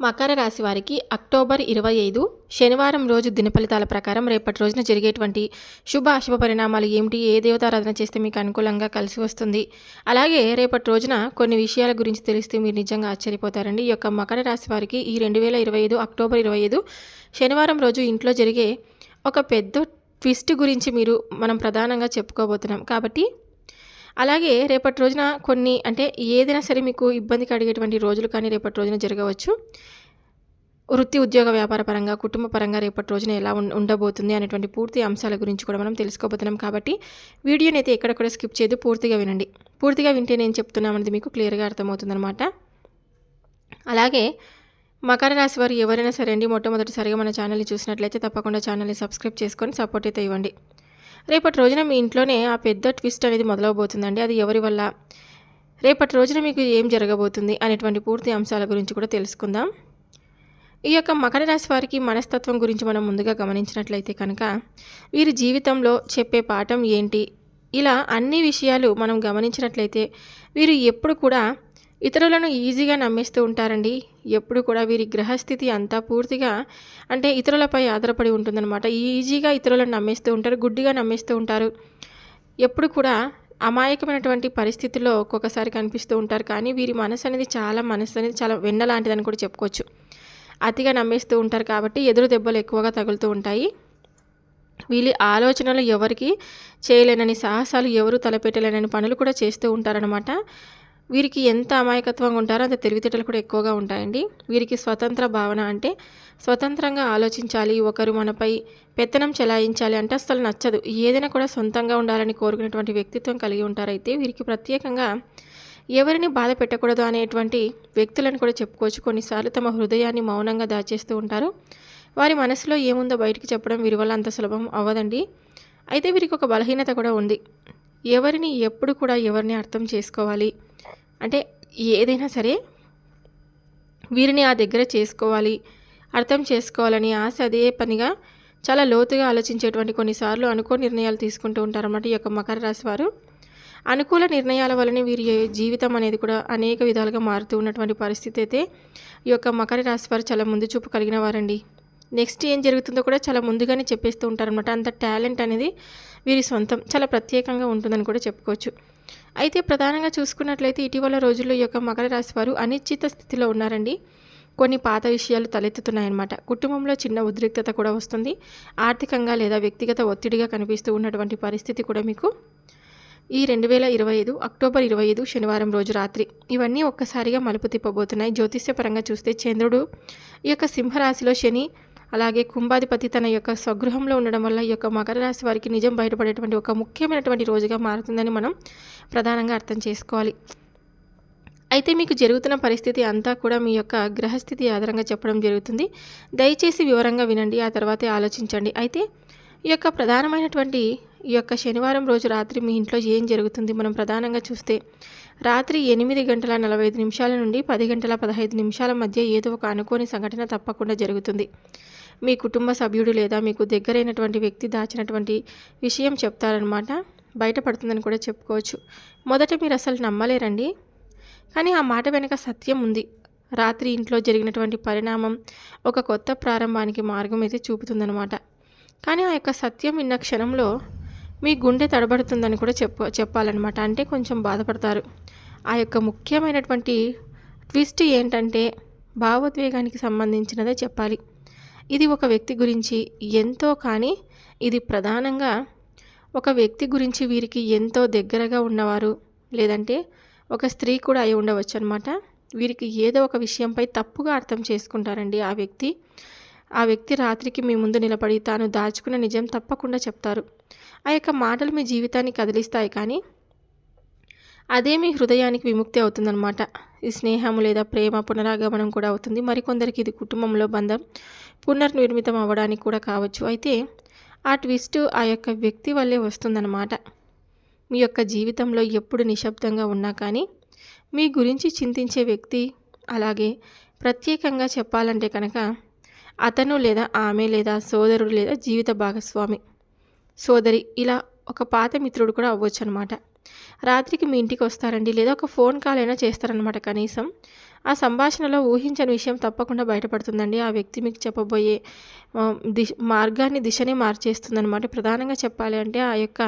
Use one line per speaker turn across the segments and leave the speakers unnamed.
మకర రాశి వారికి అక్టోబర్ ఇరవై ఐదు శనివారం రోజు దినఫలితాల ప్రకారం రేపటి రోజున జరిగేటువంటి శుభ అశుభ పరిణామాలు ఏమిటి? ఏ దేవతారాధన చేస్తే మీకు అనుకూలంగా కలిసి వస్తుంది? అలాగే రేపటి రోజున కొన్ని విషయాల గురించి తెలిస్తే మీరు నిజంగా ఆశ్చర్యపోతారండి. ఈ యొక్క మకర రాశి వారికి ఈ రెండు వేల ఇరవై ఐదు అక్టోబర్ ఇరవై ఐదు శనివారం రోజు ఇంట్లో జరిగే ఒక పెద్ద ట్విస్ట్ గురించి మీరు మనం ప్రధానంగా చెప్పుకోబోతున్నాం. కాబట్టి అలాగే రేపటి రోజున కొన్ని అంటే ఏదైనా సరే మీకు ఇబ్బంది కలిగేటువంటి రోజులు కానీ రేపటి రోజున జరగవచ్చు. వృత్తి ఉద్యోగ వ్యాపార పరంగా కుటుంబ పరంగా రేపటి రోజున ఎలా ఉండబోతుంది అనేటువంటి పూర్తి అంశాల గురించి కూడా మనం తెలుసుకోబోతున్నాం కాబట్టి వీడియోని అయితే ఎక్కడ కూడా స్కిప్ చేయదు పూర్తిగా వినండి. పూర్తిగా వింటే నేను చెప్తున్నామనేది మీకు క్లియర్గా అర్థమవుతుందన్నమాట. అలాగే మకర రాశి వారు ఎవరైనా సరే అండి మొట్టమొదటిసారిగా మన ఛానల్ని చూసినట్లయితే తప్పకుండా ఛానల్ని సబ్స్క్రైబ్ చేసుకొని సపోర్ట్ అయితే ఇవ్వండి. రేపటి రోజున మీ ఇంట్లోనే ఆ పెద్ద ట్విస్ట్ అనేది మొదలవబోతుందండి. అది ఎవరి వల్ల? రేపటి రోజున మీకు ఏం జరగబోతుంది అనేటువంటి పూర్తి అంశాల గురించి కూడా తెలుసుకుందాం. ఈ యొక్క మకర రాశి వారికి మనస్తత్వం గురించి మనం ముందుగా గమనించినట్లయితే కనుక వీరి జీవితంలో చెప్పే పాఠం ఏంటి? ఇలా అన్ని విషయాలు మనం గమనించినట్లయితే వీరు ఎప్పుడు కూడా ఇతరులను ఈజీగా నమ్మేస్తూ ఉంటారండి. ఎప్పుడు కూడా వీరి గ్రహస్థితి అంతా పూర్తిగా అంటే ఇతరులపై ఆధారపడి ఉంటుందన్నమాట. ఈజీగా ఇతరులను నమ్మేస్తూ ఉంటారు గుడ్డిగా నమ్మేస్తూ ఉంటారు. ఎప్పుడు కూడా అమాయకమైనటువంటి పరిస్థితుల్లో ఒక్కొక్కసారి కనిపిస్తూ ఉంటారు. కానీ వీరి మనసు అనేది చాలా మనసు అనేది చాలా వెన్న లాంటిదని కూడా చెప్పుకోవచ్చు. అతిగా నమ్మేస్తూ ఉంటారు కాబట్టి ఎదురు దెబ్బలు ఎక్కువగా తగులుతూ ఉంటాయి. వీళ్ళ ఆలోచనలు ఎవరికి చేయలేనని సాహసాలు ఎవరు తలపెట్టలేనని పనులు కూడా చేస్తూ ఉంటారనమాట వీరికి ఎంత అమాయకత్వంగా ఉంటారో అంత తెలివితేటలు కూడా ఎక్కువగా ఉంటాయండి. వీరికి స్వతంత్ర భావన అంటే స్వతంత్రంగా ఆలోచించాలి ఒకరు మనపై పెత్తనం చెలాయించాలి అంటే అసలు నచ్చదు. ఏదైనా కూడా సొంతంగా ఉండాలని కోరుకునేటువంటి వ్యక్తిత్వం కలిగి ఉంటారైతే వీరికి ప్రత్యేకంగా ఎవరిని బాధ పెట్టకూడదు అనేటువంటి వ్యక్తులను కూడా చెప్పుకోవచ్చు. కొన్నిసార్లు తమ హృదయాన్ని మౌనంగా దాచేస్తూ ఉంటారు. వారి మనసులో ఏముందో బయటికి చెప్పడం వీరి వల్ల అంత సులభం అవ్వదండి. అయితే వీరికి ఒక బలహీనత కూడా ఉంది. ఎవరిని ఎప్పుడు కూడా ఎవరిని అర్థం చేసుకోవాలి? అంటే ఏదైనా సరే వీరిని ఆ దగ్గర చేసుకోవాలి అర్థం చేసుకోవాలని ఆశ అదే పనిగా చాలా లోతుగా ఆలోచించేటువంటి కొన్నిసార్లు అనుకో నిర్ణయాలు తీసుకుంటూ ఉంటారన్నమాట ఈ యొక్క మకర రాశి వారు. అనుకూల నిర్ణయాల వలన వీరి జీవితం అనేది కూడా అనేక విధాలుగా మారుతూ ఉన్నటువంటి పరిస్థితి అయితే ఈ యొక్క మకర రాశి వారు చాలా ముందు చూపు కలిగిన వారండి. నెక్స్ట్ ఏం జరుగుతుందో కూడా చాలా ముందుగానే చెప్పేస్తూ ఉంటారనమాట అంత టాలెంట్ అనేది వీరి సొంతం చాలా ప్రత్యేకంగా ఉంటుందని కూడా చెప్పుకోవచ్చు. అయితే ప్రధానంగా చూసుకున్నట్లయితే ఇటీవల రోజుల్లో ఈ యొక్క మకర రాశి వారు అనిశ్చిత స్థితిలో ఉన్నారండి. కొన్ని పాత విషయాలు తలెత్తుతున్నాయన్నమాట. కుటుంబంలో చిన్న ఉద్రిక్తత కూడా వస్తుంది. ఆర్థికంగా లేదా వ్యక్తిగత ఒత్తిడిగా కనిపిస్తూ ఉన్నటువంటి పరిస్థితి కూడా మీకు ఈ రెండు వేల ఇరవై ఐదు అక్టోబర్ ఇరవై ఐదు శనివారం రోజు రాత్రి ఇవన్నీ ఒక్కసారిగా మలుపు తిప్పబోతున్నాయి. జ్యోతిష్యపరంగా చూస్తే చంద్రుడు ఈ యొక్క సింహరాశిలో శని అలాగే కుంభాధిపతి తన యొక్క స్వగృహంలో ఉండడం వల్ల ఈ యొక్క మకర రాశి వారికి నిజం బయటపడేటువంటి ఒక ముఖ్యమైనటువంటి రోజుగా మారుతుందని మనం ప్రధానంగా అర్థం చేసుకోవాలి. అయితే మీకు జరుగుతున్న పరిస్థితి అంతా కూడా మీ యొక్క గ్రహస్థితి ఆధారంగా చెప్పడం జరుగుతుంది. దయచేసి వివరంగా వినండి ఆ తర్వాతే ఆలోచించండి. అయితే ఈ యొక్క ప్రధానమైనటువంటి ఈ యొక్క శనివారం రోజు రాత్రి మీ ఇంట్లో ఏం జరుగుతుంది? మనం ప్రధానంగా చూస్తే రాత్రి ఎనిమిది గంటల నలభై ఐదు నిమిషాల నుండి పది గంటల పదహైదు నిమిషాల మధ్య ఏదో ఒక అనుకోని సంఘటన తప్పకుండా జరుగుతుంది. మీ కుటుంబ సభ్యుడు లేదా మీకు దగ్గరైనటువంటి వ్యక్తి దాచినటువంటి విషయం చెప్తారనమాట బయటపడుతుందని కూడా చెప్పుకోవచ్చు. మొదట మీరు అసలు నమ్మలేరండి. కానీ ఆ మాట వెనుక సత్యం ఉంది. రాత్రి ఇంట్లో జరిగినటువంటి పరిణామం ఒక కొత్త ప్రారంభానికి మార్గం అయితే చూపుతుందన్నమాట. కానీ ఆ యొక్క సత్యం విన్న క్షణంలో మీ గుండె తడబడుతుందని కూడా చెప్ప చెప్పాలన్నమాట. అంటే కొంచెం బాధపడతారు. ఆ యొక్క ముఖ్యమైనటువంటి ట్విస్ట్ ఏంటంటే భావోద్వేగానికి సంబంధించినదే చెప్పాలి. ఇది ఒక వ్యక్తి గురించి ఎంతో కానీ ఇది ప్రధానంగా ఒక వ్యక్తి గురించి వీరికి ఎంతో దగ్గరగా ఉన్నవారు లేదంటే ఒక స్త్రీ కూడా అయి ఉండవచ్చు అనమాట వీరికి ఏదో ఒక విషయంపై తప్పుగా అర్థం చేసుకుంటారండి ఆ వ్యక్తి. ఆ వ్యక్తి రాత్రికి మీ ముందు నిలబడి తాను దాచుకున్న నిజం తప్పకుండా చెప్తారు. ఆ యొక్క మాటలు మీ జీవితాన్ని కదిలిస్తాయి కానీ అదే మీ హృదయానికి విముక్తి అవుతుందన్నమాట. ఈ స్నేహం లేదా ప్రేమ పునరాగమనం కూడా అవుతుంది. మరికొందరికి ఇది కుటుంబంలో బంధం పునర్నిర్మితం అవ్వడానికి కూడా కావచ్చు. అయితే ఆ ట్విస్ట్ ఆ యొక్క వ్యక్తి వల్లే వస్తుందన్నమాట. మీ యొక్క జీవితంలో ఎప్పుడు నిశ్శబ్దంగా ఉన్నా కానీ మీ గురించి చింతించే వ్యక్తి అలాగే ప్రత్యేకంగా చెప్పాలంటే కనుక అతను లేదా ఆమె లేదా సోదరుడు లేదా జీవిత భాగస్వామి. సోదరి ఇలా ఒక పాత మిత్రుడు కూడా అవ్వచ్చు అనమాట రాత్రికి మీ ఇంటికి వస్తారండి లేదా ఒక ఫోన్ కాల్ అయినా చేస్తారనమాట కనీసం. ఆ సంభాషణలో ఊహించని విషయం తప్పకుండా బయటపడుతుందండి. ఆ వ్యక్తి మీకు చెప్పబోయే దిశ మార్గాన్ని దిశనే మార్చేస్తుందనమాట. ప్రధానంగా చెప్పాలి అంటే ఆ యొక్క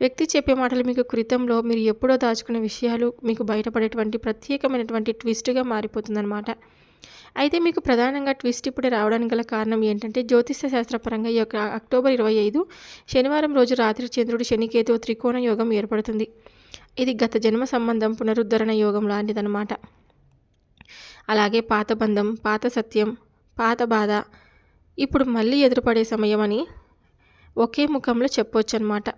వ్యక్తి చెప్పే మాటలు మీకు కృతంలో మీరు ఎప్పుడో దాచుకున్న విషయాలు మీకు బయటపడేటువంటి ప్రత్యేకమైనటువంటి ట్విస్ట్గా మారిపోతుందనమాట. అయితే మీకు ప్రధానంగా ట్విస్ట్ ఇప్పుడే రావడానికి గల కారణం ఏంటంటే జ్యోతిష శాస్త్రపరంగా ఈ యొక్క అక్టోబర్ ఇరవై ఐదు శనివారం రోజు రాత్రి చంద్రుడు శనికేతు త్రికోణ యోగం ఏర్పడుతుంది. ఇది గత జన్మ సంబంధం పునరుద్ధరణ యోగం లాంటిదన్నమాట. అలాగే పాత బంధం పాత సత్యం పాత బాధ ఇప్పుడు మళ్ళీ ఎదురుపడే సమయం అని ఒకే ముఖంలో చెప్పొచ్చు అనమాట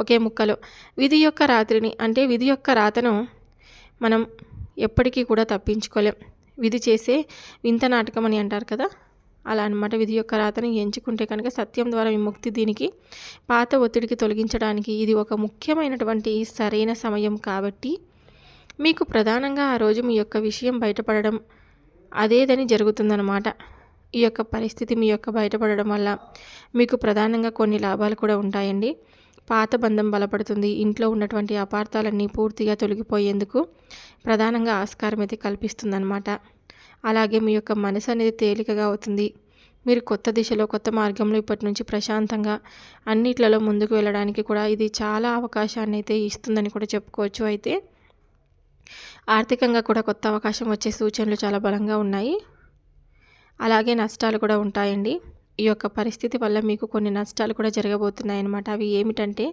ఒకే ముక్కలో. విధి యొక్క రాత్రిని అంటే విధి యొక్క రాతను మనం ఎప్పటికీ కూడా తప్పించుకోలేం. విధి చేసే వింత నాటకం అని అంటారు కదా? అలా అనమాట విధి యొక్క రాతను ఎంచుకుంటే కనుక సత్యం ద్వారా విముక్తి దీనికి పాత ఒత్తిడికి తొలగించడానికి ఇది ఒక ముఖ్యమైనటువంటి సరైన సమయం కాబట్టి మీకు ప్రధానంగా ఆ రోజు మీ యొక్క విషయం బయటపడడం అదేదని జరుగుతుందన్నమాట. ఈ యొక్క పరిస్థితి మీ యొక్క బయటపడడం వల్ల మీకు ప్రధానంగా కొన్ని లాభాలు కూడా ఉంటాయండి. పాత బంధం బలపడుతుంది. ఇంట్లో ఉన్నటువంటి అపార్థాలన్నీ పూర్తిగా తొలగిపోయేందుకు ప్రధానంగా ఆస్కారం అయితే కల్పిస్తుందన్నమాట. అలాగే మీ యొక్క మనసు అనేది తేలికగా అవుతుంది. మీరు కొత్త దిశలో కొత్త మార్గంలో ఇప్పటి నుంచి ప్రశాంతంగా అన్నిట్లలో ముందుకు వెళ్ళడానికి కూడా ఇది చాలా అవకాశాన్ని అయితే ఇస్తుందని కూడా చెప్పుకోవచ్చు. అయితే ఆర్థికంగా కూడా కొత్త అవకాశం వచ్చే సూచనలు చాలా బలంగా ఉన్నాయి. అలాగే నష్టాలు కూడా ఉంటాయండి. ఈ యొక్క పరిస్థితి వల్ల మీకు కొన్ని నష్టాలు కూడా జరగబోతున్నాయన్నమాట. అవి ఏమిటంటే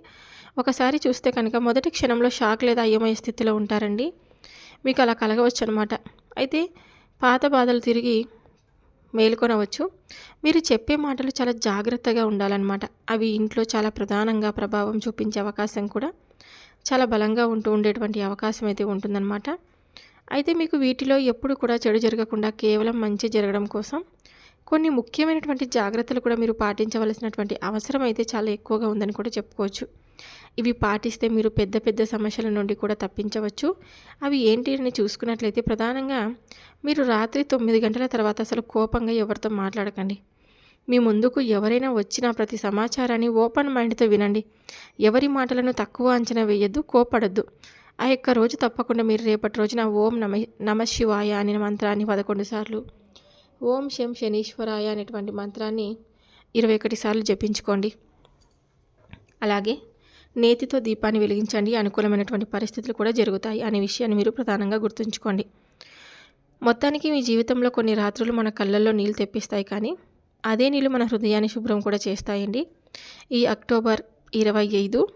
ఒకసారి చూస్తే కనుక మొదటి క్షణంలో షాక్ లేదా అయ్యమయ్యే స్థితిలో ఉంటారండి. మీకు అలా కలగవచ్చు అనమాట అయితే పాత బాధలు తిరిగి మేలుకొనవచ్చు. మీరు చెప్పే మాటలు చాలా జాగ్రత్తగా ఉండాలన్నమాట. అవి ఇంట్లో చాలా ప్రధానంగా ప్రభావం చూపించే అవకాశం కూడా చాలా బలంగా ఉంటూ ఉండేటువంటి అవకాశం అయితే ఉంటుందన్నమాట. అయితే మీకు వీటిలో ఎప్పుడు కూడా చెడు జరగకుండా కేవలం మంచి జరగడం కోసం కొన్ని ముఖ్యమైనటువంటి జాగ్రత్తలు కూడా మీరు పాటించవలసినటువంటి అవసరం అయితే చాలా ఎక్కువగా ఉందని కూడా చెప్పుకోవచ్చు. ఇవి పాటిస్తే మీరు పెద్ద పెద్ద సమస్యల నుండి కూడా తప్పించవచ్చు. అవి ఏంటి అని చూసుకున్నట్లయితే ప్రధానంగా మీరు రాత్రి తొమ్మిది గంటల తర్వాత అసలు కోపంగా ఎవరితో మాట్లాడకండి. మీ ముందుకు ఎవరైనా వచ్చిన ప్రతి సమాచారాన్ని ఓపెన్ మైండ్తో వినండి. ఎవరి మాటలను తక్కువ అంచనా వేయద్దు కోపడద్దు ఆ యొక్క రోజు తప్పకుండా మీరు రేపటి రోజున ఓం నమ నమ శివాయ అనే మంత్రాన్ని పదకొండు సార్లు ఓం శం శనీశ్వరాయ అనేటువంటి మంత్రాన్ని ఇరవై ఒకటి సార్లు జపించుకోండి. అలాగే నేతితో దీపాన్ని వెలిగించండి. అనుకూలమైనటువంటి పరిస్థితులు కూడా జరుగుతాయి అనే విషయాన్ని మీరు ప్రధానంగా గుర్తుంచుకోండి. మొత్తానికి మీ జీవితంలో కొన్ని రాత్రులు మన కళ్ళల్లో నీళ్ళు తెప్పిస్తాయి కానీ అదే నీళ్ళు మన హృదయాన్ని శుభ్రం కూడా చేస్తాయండి. ఈ అక్టోబర్ ఇరవై ఐదు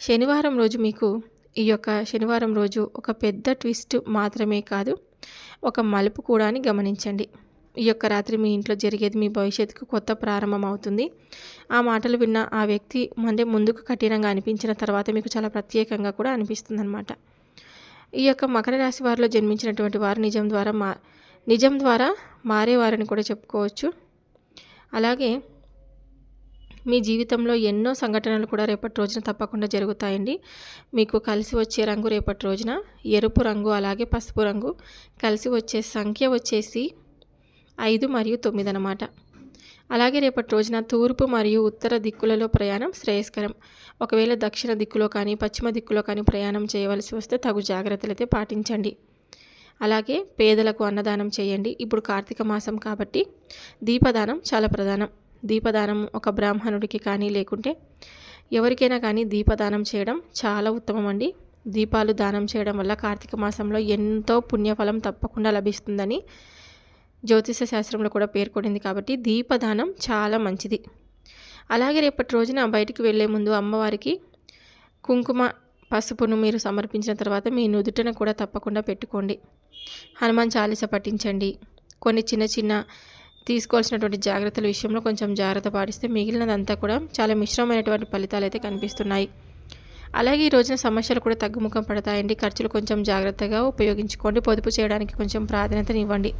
శనివారం రోజు మీకు ఈ యొక్క శనివారం రోజు ఒక పెద్ద ట్విస్ట్ మాత్రమే కాదు ఒక మలుపు కూడా అని గమనించండి. ఈ యొక్క రాత్రి మీ ఇంట్లో జరిగేది మీ భవిష్యత్తుకు కొత్త ప్రారంభం అవుతుంది. ఆ మాటలు విన్న ఆ వ్యక్తి అంటే ముందుకు కఠినంగా అనిపించిన తర్వాత మీకు చాలా ప్రత్యేకంగా కూడా అనిపిస్తుంది అనమాట ఈ యొక్క మకర రాశి వారిలో జన్మించినటువంటి వారు నిజం ద్వారా మా నిజం ద్వారా మారేవారని కూడా చెప్పుకోవచ్చు. అలాగే మీ జీవితంలో ఎన్నో సంఘటనలు కూడా రేపటి రోజున తప్పకుండా జరుగుతాయండి. మీకు కలిసి వచ్చే రంగు రేపటి రోజున ఎరుపు రంగు అలాగే పసుపు రంగు కలిసి వచ్చే సంఖ్య వచ్చేసి ఐదు మరియు తొమ్మిది అనమాట అలాగే రేపటి రోజున తూర్పు మరియు ఉత్తర దిక్కులలో ప్రయాణం శ్రేయస్కరం. ఒకవేళ దక్షిణ దిక్కులో కానీ పశ్చిమ దిక్కులో కానీ ప్రయాణం చేయవలసి వస్తే తగు జాగ్రత్తలు అయితే పాటించండి. అలాగే పేదలకు అన్నదానం చేయండి. ఇప్పుడు కార్తీక మాసం కాబట్టి దీపదానం చాలా ప్రధానం. దీపదానం ఒక బ్రాహ్మణుడికి కానీ లేకుంటే ఎవరికైనా కానీ దీపదానం చేయడం చాలా ఉత్తమం అండి. దీపాలు దానం చేయడం వల్ల కార్తీక మాసంలో ఎంతో పుణ్యఫలం తప్పకుండా లభిస్తుందని జ్యోతిష శాస్త్రంలో కూడా పేర్కొనింది కాబట్టి దీపదానం చాలా మంచిది. అలాగే రేపటి రోజున బయటికి వెళ్ళే ముందు అమ్మవారికి కుంకుమ పసుపును మీరు సమర్పించిన తర్వాత మీ నుదుటను కూడా తప్పకుండా పెట్టుకోండి. హనుమాన్ చాలీస పఠించండి. కొన్ని చిన్న చిన్న తీసుకోవాల్సినటువంటి జాగ్రత్తల విషయంలో కొంచెం జాగ్రత్త పాటిస్తే మిగిలినదంతా కూడా చాలా మిశ్రమైనటువంటి ఫలితాలు అయితే కనిపిస్తున్నాయి. అలాగే ఈ రోజున సమస్యలు కూడా తగ్గుముఖం పడతాయండి. ఖర్చులు కొంచెం జాగ్రత్తగా ఉపయోగించుకోండి. పొదుపు చేయడానికి కొంచెం ప్రాధాన్యతనివ్వండి.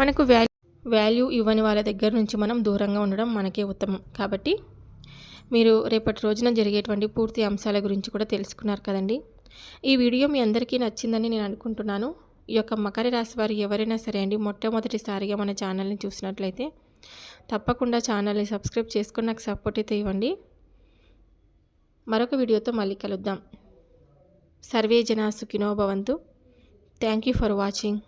మనకు వాల్యూ వాల్యూ ఇవ్వని వాళ్ళ దగ్గర నుంచి మనం దూరంగా ఉండడం మనకే ఉత్తమం. కాబట్టి మీరు రేపటి రోజున జరిగేటువంటి పూర్తి అంశాల గురించి కూడా తెలుసుకున్నారు కదండి. ఈ వీడియో మీ అందరికీ నచ్చిందని నేను అనుకుంటున్నాను. ఈ యొక్క మకర రాశి వారు ఎవరైనా సరే అండి మొట్టమొదటిసారిగా మన ఛానల్ని చూసినట్లయితే తప్పకుండా ఛానల్ని సబ్స్క్రైబ్ చేసుకుని నాకు సపోర్ట్ అయితే ఇవ్వండి. మరొక వీడియోతో మళ్ళీ కలుద్దాం. సర్వే జనా సుఖినో భవంతు. Thank you for watching